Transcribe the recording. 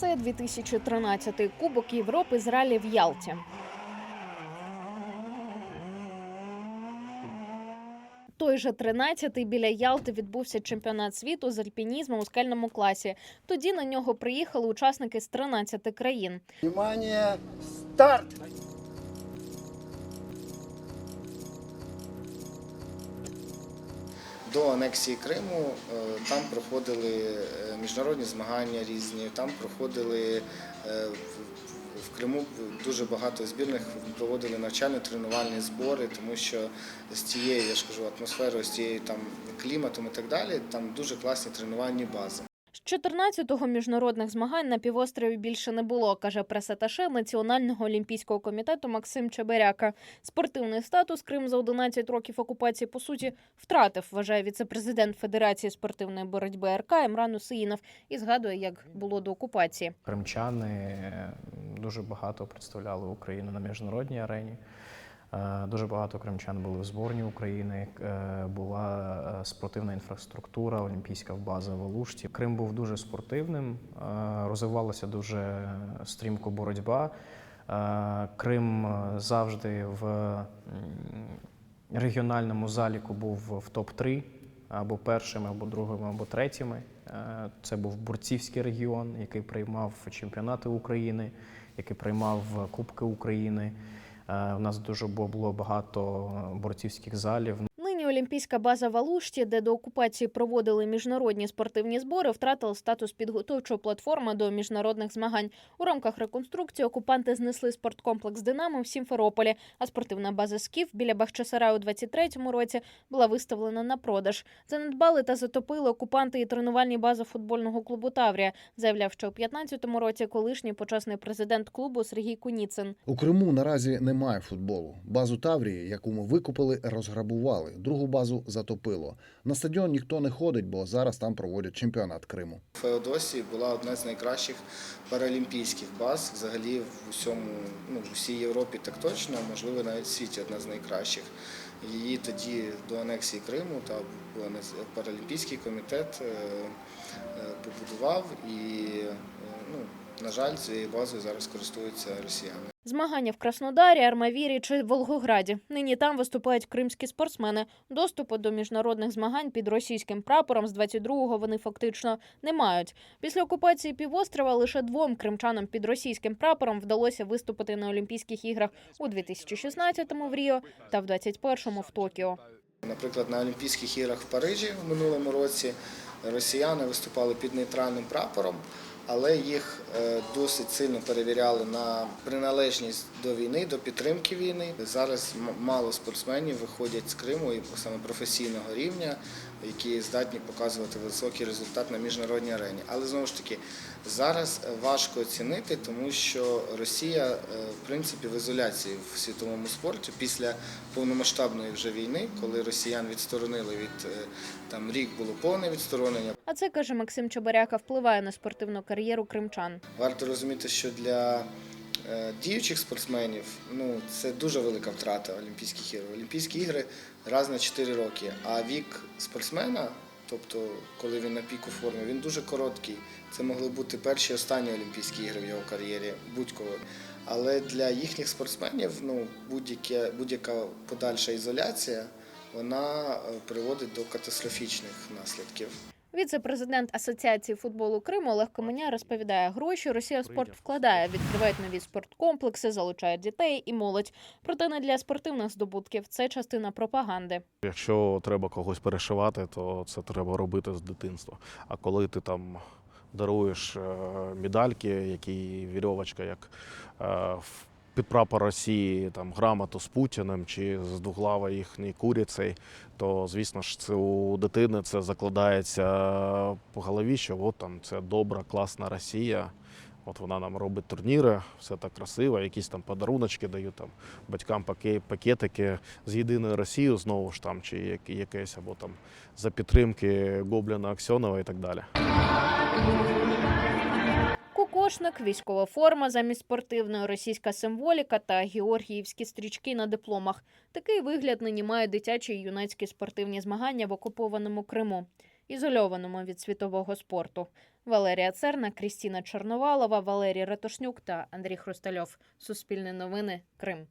Це 2013 Кубок Європи з ралі в Ялті. Той же 13-й біля Ялти відбувся чемпіонат світу з альпінізму у скельному класі. Тоді на нього приїхали учасники з 13 країн. Внимание, старт! До анексії Криму е, там проходили е, міжнародні змагання різні, там проходили е, в- Криму дуже багато збірних проводили навчально-тренувальні збори, тому що з тією, я ж кажу, атмосферою, з тією там кліматом і так далі, там дуже класні тренувальні бази. З 14-го міжнародних змагань на півострові більше не було, каже пресаташе Національного олімпійського комітету Максим Чеберяка. Спортивний статус Крим за 11 років окупації по суті втратив, вважає віцепрезидент Федерації спортивної боротьби РК Імран Усеїнов і згадує, як було до окупації. Кримчани е, дуже багато представляли Україну на міжнародній арені. Е, Дуже багато кримчан були в зборні України. е, Була е, спортивна інфраструктура, олімпійська база в Алушті. Крим був дуже спортивним, розвивалася дуже стрімко боротьба. Крим завжди в регіональному заліку був в топ-3 або першими, або другими, або третіми. Це був борцівський регіон, який приймав чемпіонати України, який приймав Кубки України. Е, У нас дуже було багато борцівських залів. Олімпійська база в Алушті, де до окупації проводили міжнародні спортивні збори, втратила статус підготовчої платформи до міжнародних змагань. У рамках реконструкції окупанти знесли спорткомплекс Динамо в Сімферополі, а спортивна база Скіф біля Бахчисараю у 23-му році була виставлена на продаж. Занедбали та затопили окупанти і тренувальні бази футбольного клубу Таврія, заявляв, що у 15-му році колишній почесний президент клубу Сергій Куніцин. У Криму наразі немає футболу. Базу Таврії, яку ми викупили, розграбували. Другу базу затопило. На стадіон ніхто не ходить, бо зараз там проводять чемпіонат Криму. Феодосії була одна з найкращих паралімпійських баз взагалі в усьому, ну, в усій Європі так точно, можливо навіть в світі одна з найкращих. Її тоді до анексії Криму та Паралімпійський комітет е, е, побудував і, е, ну, на жаль, цією базою зараз користуються росіяни. Змагання в Краснодарі, Армавірі чи Волгограді. Нині там виступають кримські спортсмени. Доступу до міжнародних змагань під російським прапором з 22-го вони фактично не мають. Після окупації півострова лише двом кримчанам під російським прапором вдалося виступити на Олімпійських іграх у 2016-му в Ріо та в 21-му в Токіо. Наприклад, на Олімпійських іграх в Парижі в минулому році росіяни виступали під нейтральним прапором, але їх е, досить сильно перевіряли на приналежність до війни, до підтримки війни. Зараз мало спортсменів виходять з Криму і саме професійного рівня, які здатні показувати високий результат на міжнародній арені. Але знову ж таки, зараз важко оцінити, тому що Росія е, в принципі в ізоляції в світовому спорті після повномасштабної вже війни, коли росіян відсторонили від е, там рік було повне відсторонення. А це каже Максим Чобаряка, впливає на спортивну кар'єру кримчан. Варто розуміти, що для е, діючих спортсменів ну це дуже велика втрата Олімпійських ігор. Олімпійські ігри раз на 4 роки, а вік спортсмена. Тобто, коли він на піку форми, він дуже короткий. Це могли бути перші останні Олімпійські ігри в його кар'єрі, будь-коли. Але для їхніх спортсменів ну, будь-яка подальша ізоляція вона е, приводить до катастрофічних наслідків. Віце-президент Асоціації футболу Криму Олег Каменя розповідає, гроші Росія в спорт вкладає, відкривають нові спорткомплекси, залучають дітей і молодь. Проте не для спортивних здобутків це частина пропаганди. Якщо треба когось перешивати, то це треба робити з дитинства. А коли ти там даруєш е, медальки, які вірьовочка, як е, в- під прапор Росії, там грамоту з Путіним чи з двуглава їхньої курицею, то звісно ж це у дитини це закладається по голові, що от там це добра, класна Росія. От вона нам робить турніри, все так красиво, якісь там подаруночки дають там батькам пакетики з єдиною Росією знову ж там, чи якесь, або там за підтримки Гобліна Аксьонова і так далі. Кокошник, військова форма замість спортивної, російська символіка та георгіївські стрічки на дипломах. Такий вигляд нині мають дитячі і юнацькі спортивні змагання в окупованому Криму, ізольованому від світового спорту. Валерія Церна, Крістіна Чорновалова, Валерій Ратушнюк та Андрій Хрустальов. Суспільне новини. Крим.